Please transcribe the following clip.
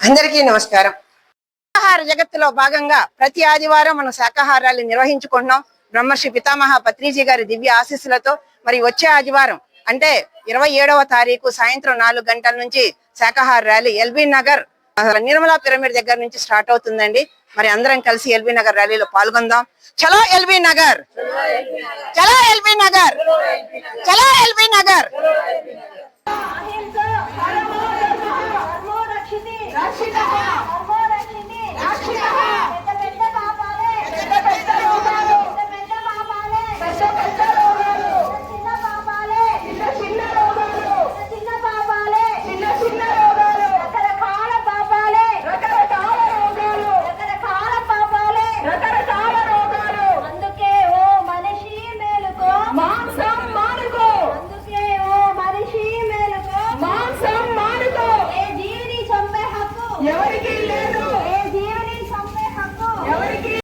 అందరికీ నమస్కారం. శాకాహార జగత్తులో భాగంగా ప్రతి ఆదివారం మనం శాకాహారాలు నిర్వహించుకుంటున్నాం. బ్రహ్మశ్రీ పితామహ పత్రిజీ గారి దివ్య ఆశీస్సులతో మరి వచ్చే ఆదివారం అంటే ఇరవై ఏడవ తారీఖు సాయంత్రం నాలుగు గంటల నుంచి శాకాహార rally LB Nagar Nirmala pyramid దగ్గర నుంచి స్టార్ట్ అవుతుందండి. మరి అందరం కలిసి ఎల్బీ నగర్ ర్యాలీలో పాల్గొందాం. చలో ఎల్బీ నగర్! చలో ఎల్బీ నగర్! చలో ఎల్బీ నగర్! সেটা ఎవరికి